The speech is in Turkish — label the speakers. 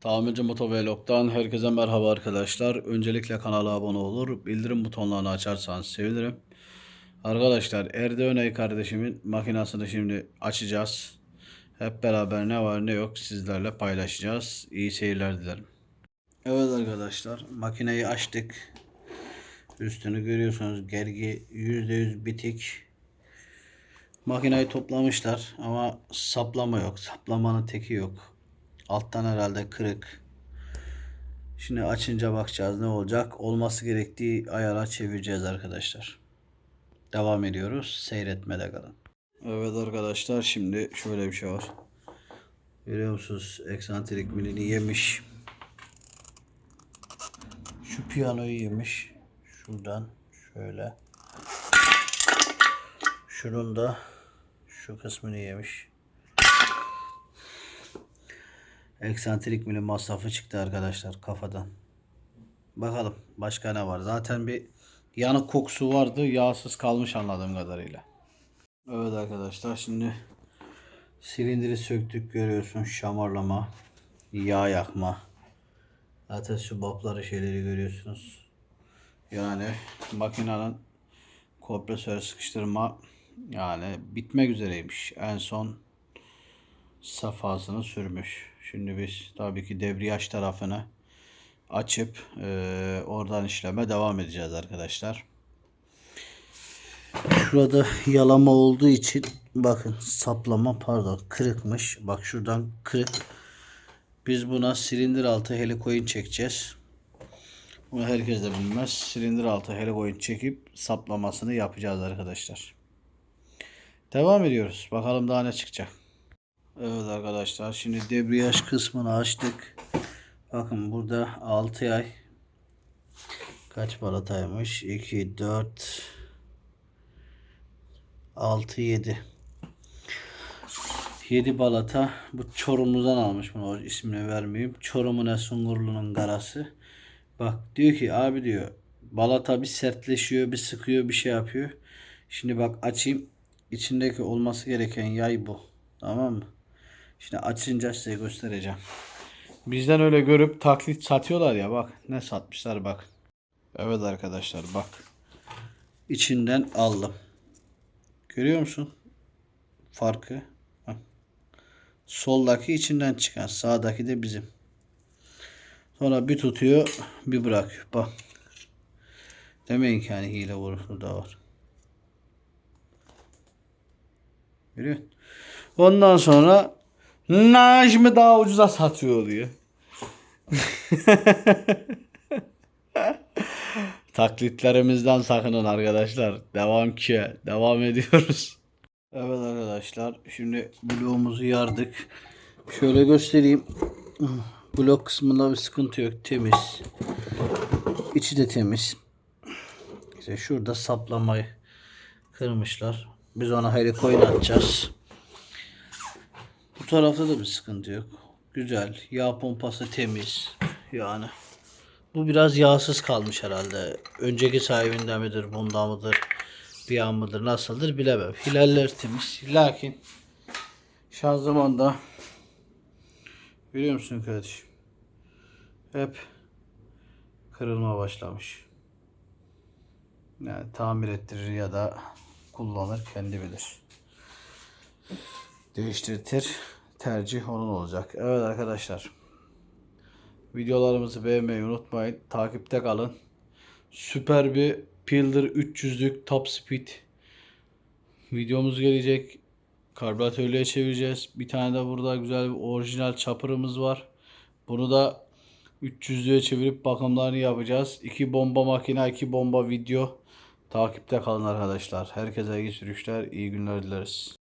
Speaker 1: Tamirci Motovlog'dan herkese merhaba arkadaşlar. Öncelikle kanala abone olur, bildirim butonlarını açarsanız sevinirim. Arkadaşlar Erde Öney kardeşimin makinasını şimdi açacağız. Hep beraber ne var ne yok sizlerle paylaşacağız. İyi seyirler dilerim. Evet arkadaşlar makineyi açtık. Üstünü görüyorsunuz gergi %100 bitik. Makineyi toplamışlar ama saplama yok. Saplamanın teki yok. Alttan herhalde kırık. Şimdi açınca bakacağız ne olacak. Olması gerektiği ayara çevireceğiz arkadaşlar. Devam ediyoruz. Seyretmede kalın. Evet arkadaşlar şimdi şöyle bir şey var. Görüyor musunuz? Eksantrik milini yemiş. Şu piyanoyu yemiş. Şuradan şöyle. Şunun da şu kısmını yemiş. Eksantrik mili masrafı çıktı arkadaşlar kafadan. Bakalım başka ne var. Zaten bir yanık kokusu vardı. Yağsız kalmış anladığım kadarıyla. Evet arkadaşlar şimdi silindiri söktük görüyorsun. Şamarlama, yağ yakma. Zaten şu bapları şeyleri görüyorsunuz. Yani makinenin kompresör sıkıştırma yani bitmek üzereymiş. En son safhasını sürmüş. Şimdi biz tabii ki debriyaj tarafını açıp eee, oradan işleme devam edeceğiz arkadaşlar. Şurada yalama olduğu için bakın saplama pardon kırıkmış. Bak şuradan kırık. Biz buna silindir altı helikoin çekeceğiz. Bunu herkes de bilmez. Silindir altı helikoin çekip saplamasını yapacağız arkadaşlar. Devam ediyoruz. Bakalım daha ne çıkacak. Evet arkadaşlar şimdi debriyaj kısmını açtık. Bakın burada 6 ay kaç balataymış? 2 4 6 7 7 balata bu Çorumlu'dan almış bunu ismini vermeyeyim. Çorum'un Esungurlu'nun garası. Bak diyor ki abi diyor balata bir sertleşiyor bir sıkıyor bir şey yapıyor. Şimdi bak açayım içindeki olması gereken yay bu. Tamam mı? Şimdi açınca size göstereceğim. Bizden öyle görüp taklit satıyorlar ya bak ne satmışlar bak. Evet arkadaşlar bak. İçinden aldım. Görüyor musun? Farkı. Bak. Soldaki içinden çıkan sağdaki de bizim. Sonra bir tutuyor bir bırakıyor. Bak. Demeyin ki hani hile vuruşu da var. Görüyor musun? Ondan sonra Najmi daha ucuza satıyor diyor. Taklitlerimizden sakının arkadaşlar. Devam ki. Devam ediyoruz. Evet arkadaşlar. Şimdi bloğumuzu yardık. Şöyle göstereyim. Blok kısmında bir sıkıntı yok. Temiz. İçi de temiz. İşte şurada saplamayı kırmışlar. Biz ona helikoin atacağız. Tarafta da bir sıkıntı yok. Güzel. Yağ pompası temiz. Yani. Bu biraz yağsız kalmış herhalde. Önceki sahibinden midir, bunda mıdır, bir an mıdır, nasıldır bilemem. Hilaller temiz. Lakin şanzımanda görüyor musun kardeşim? Hep kırılma başlamış. Yani tamir ettirir ya da kullanır kendi bilir değiştirtir. Tercih onun olacak. Evet arkadaşlar. Videolarımızı beğenmeyi unutmayın. Takipte kalın. Süper bir Pilder 300'lük top speed videomuz gelecek. Karbüratörlüğe çevireceğiz. Bir tane de burada güzel bir orijinal çapırımız var. Bunu da 300'lüğe çevirip bakımlarını yapacağız. İki bomba makine, iki bomba video. Takipte kalın arkadaşlar. Herkese iyi sürüşler, iyi günler dileriz.